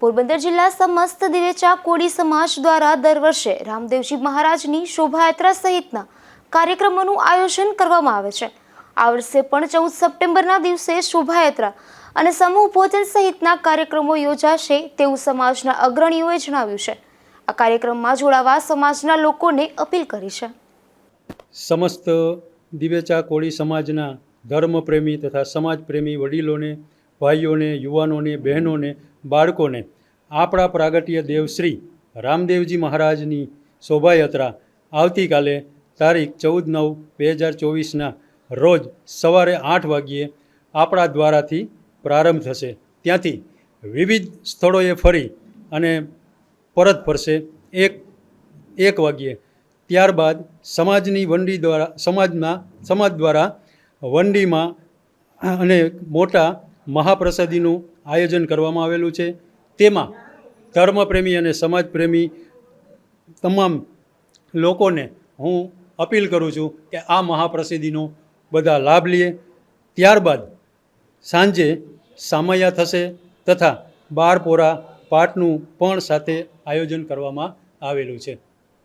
પોરબંદર જિલ્લા સમસ્ત દિવેચા કોળી સમાજ દ્વારા દર વર્ષે રામદેવજી મહારાજની શોભાયાત્રા સહિતના કાર્યક્રમોનું આયોજન કરવામાં આવે છે. આ વર્ષે પણ ચૌદ સપ્ટેમ્બરના દિવસે શોભાયાત્રા અને સમૂહ ભોજન સહિતના કાર્યક્રમો યોજાશે તેવું સમાજના અગ્રણીઓએ જણાવ્યું છે. આ કાર્યક્રમમાં જોડાવા સમાજના લોકોને અપીલ કરી છે. સમસ્ત દિવેચા કોળી સમાજના ધર્મપ્રેમી તથા સમાજપ્રેમી વડીલોને, ભાઈઓને, યુવાનોને, બહેનોને બાળકોને આપણા પ્રાગટ્ય દેવશ્રી રામદેવજી મહારાજની શોભાયાત્રા આવતીકાલે તારીખ ચૌદ નવ બે હજાર ચોવીસના રોજ સવારે આઠ વાગ્યે આપણા દ્વારાથી પ્રારંભ થશે. ત્યાંથી વિવિધ સ્થળોએ ફરી અને પરત ફરશે એક એક વાગ્યે. ત્યારબાદ સમાજની વંડી દ્વારા, સમાજના, સમાજ દ્વારા વંડીમાં અને મોટા મહાપ્રસાદીનું આયોજન કરવામાં આવેલું છે. તેમાં ધર્મપ્રેમી અને સમાજપ્રેમી તમામ લોકોને હું અપીલ કરું છું કે આ મહાપ્રસિદ્ધિનો બધા લાભ લે. ત્યારબાદ સાંજે સામૈયા થશે તથા બાર પોરા પાઠનું પણ સાથે આયોજન કરવામાં આવેલું છે.